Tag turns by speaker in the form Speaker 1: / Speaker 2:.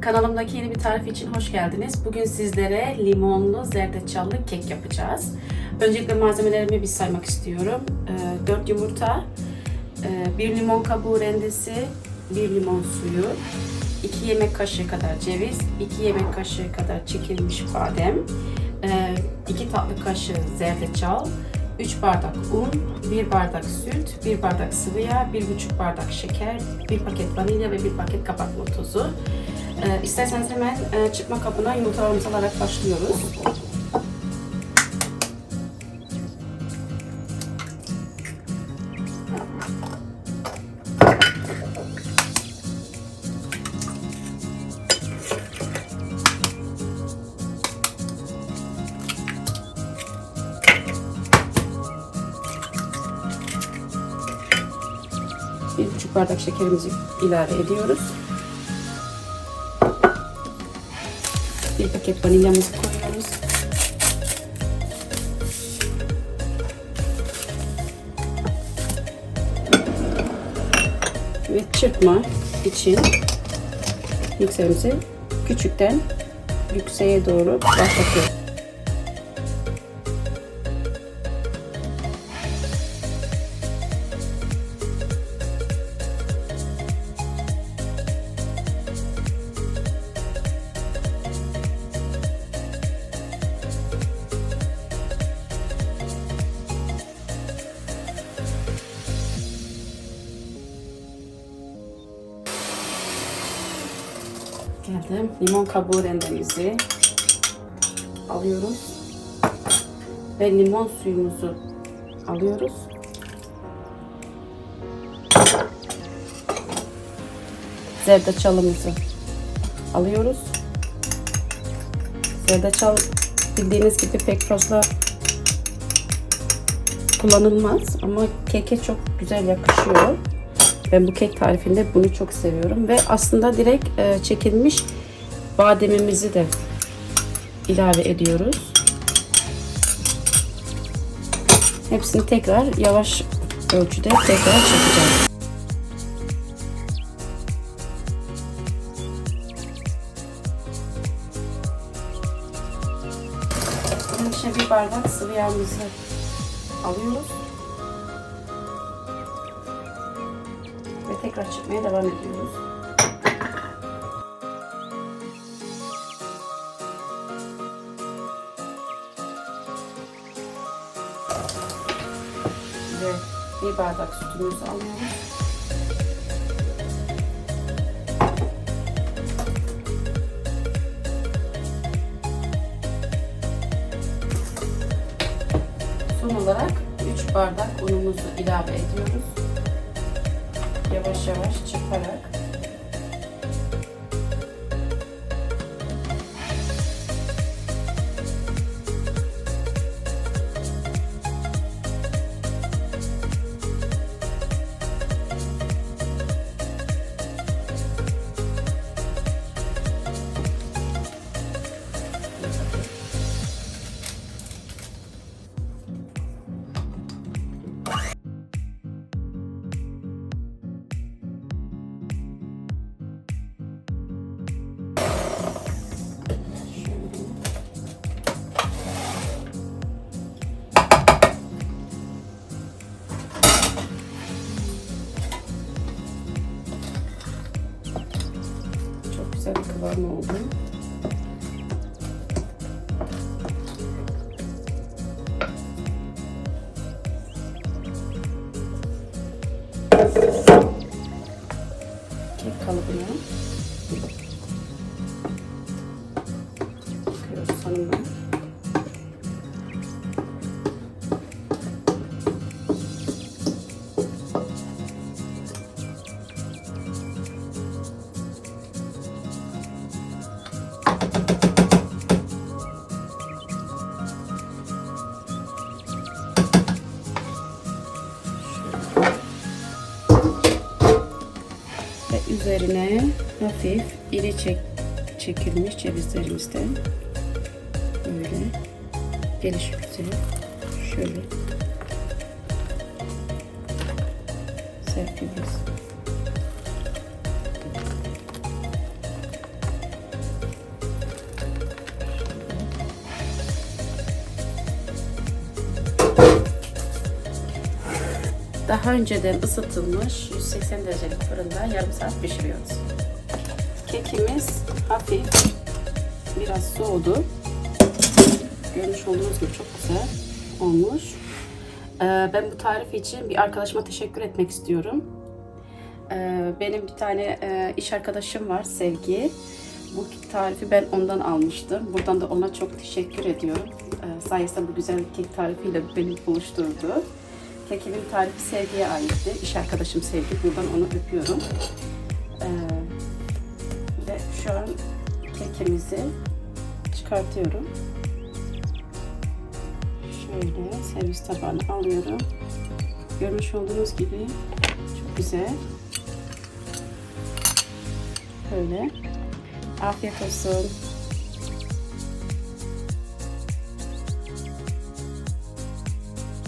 Speaker 1: Kanalımdaki yeni bir tarif için hoş geldiniz. Bugün sizlere limonlu zerdeçallı kek yapacağız. Öncelikle malzemelerimi bir saymak istiyorum. 4 yumurta, 1 limon kabuğu rendesi, 1 limon suyu, 2 yemek kaşığı kadar ceviz, 2 yemek kaşığı kadar çekilmiş badem, 2 tatlı kaşığı zerdeçal, 3 bardak un, 1 bardak süt, 1 bardak sıvı yağ, 1,5 bardak şeker, 1 paket vanilya ve 1 paket kabartma tozu. Ee, isterseniz hemen e, çıkma kabına yumurtalarımızı alarak başlıyoruz. Bir buçuk bardak şekerimizi ilave ediyoruz. Paket vanilyamızı koyuyoruz. Ve çırpma için mikserimizi küçükten yükseğe doğru başlatıyoruz. Geldim. Limon kabuğu rendemizi alıyoruz. Ve limon suyumuzu alıyoruz. Zerdeçalımızı alıyoruz. Zerdeçal bildiğiniz gibi pek fazla kullanılmaz ama keke çok güzel yakışıyor. Ben bu kek tarifinde bunu çok seviyorum. Ve aslında direkt e, çekilmiş bademimizi de ilave ediyoruz. Hepsini tekrar yavaş ölçüde tekrar çekeceğiz. İçine bir bardak sıvı yağımızı alıyoruz. Tekrar çıkmaya devam ediyoruz. Ve bir bardak sütümüzü alıyoruz. Son olarak 3 bardak unumuzu ilave ediyoruz yavaş yavaş çırparak güzel bir kıvam oldu. Kek kalıbına üzerine hafif iri çek, çekilmiş cevizlerimizden böyle geliş üzere şöyle serpeceğiz. Daha önceden ısıtılmış 180 derecelik fırında yarım saat pişiriyoruz. Kekimiz hafif biraz soğudu. Görmüş olduğunuz gibi çok güzel olmuş. Ee, ben bu tarif için bir arkadaşıma teşekkür etmek istiyorum. Ee, benim bir tane e, iş arkadaşım var Sevgi. Bu tarifi ben ondan almıştım. Buradan da ona çok teşekkür ediyorum. Ee, sayesinde bu güzel kek tarifiyle beni buluşturdu. Kekimin tarifi Sevgi'ye aitti. İş arkadaşım Sevgi. Buradan onu öpüyorum. Ee, ve şu an kekimizi çıkartıyorum. Şöyle servis tabağına alıyorum. Görmüş olduğunuz gibi çok güzel. Böyle. Afiyet olsun.